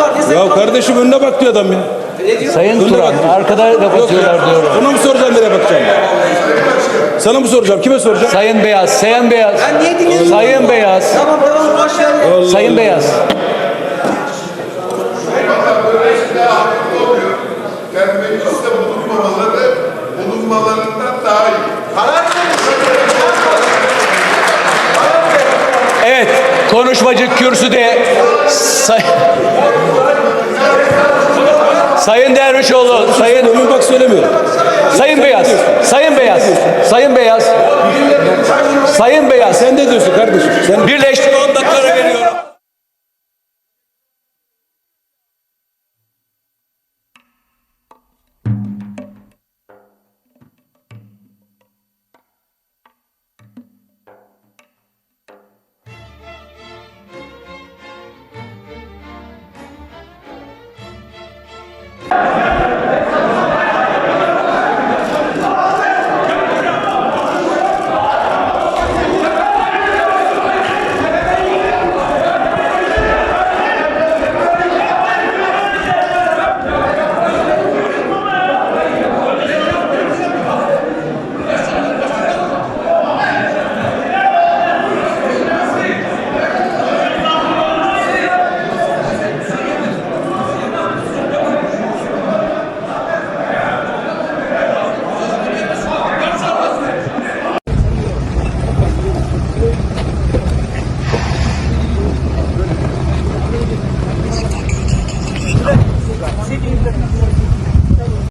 var. Ne Ya kardeşim önüne bak diyor adam ya. Sayın Önüne Turan, bak. arkada kapatıyorlar diyorum. Ona mı soracağım nereye bakacağım? Sana mı soracağım? Kime soracağım? Sayın Beyaz, Sayın Beyaz. Ben niye dinliyorum? Sayın Beyaz, Tamam tamam boş ver. ya. Sayın Beyaz. Yani konuşmacı kürsüde Say Sayın Dervişoğlu, Sayın Önüne bak söylemiyorum. Sayın Beyaz, Sayın Beyaz, Sayın Beyaz, Sayın Beyaz. Sen de diyorsun kardeşim. Sen Birleşti Yeah. sitting in the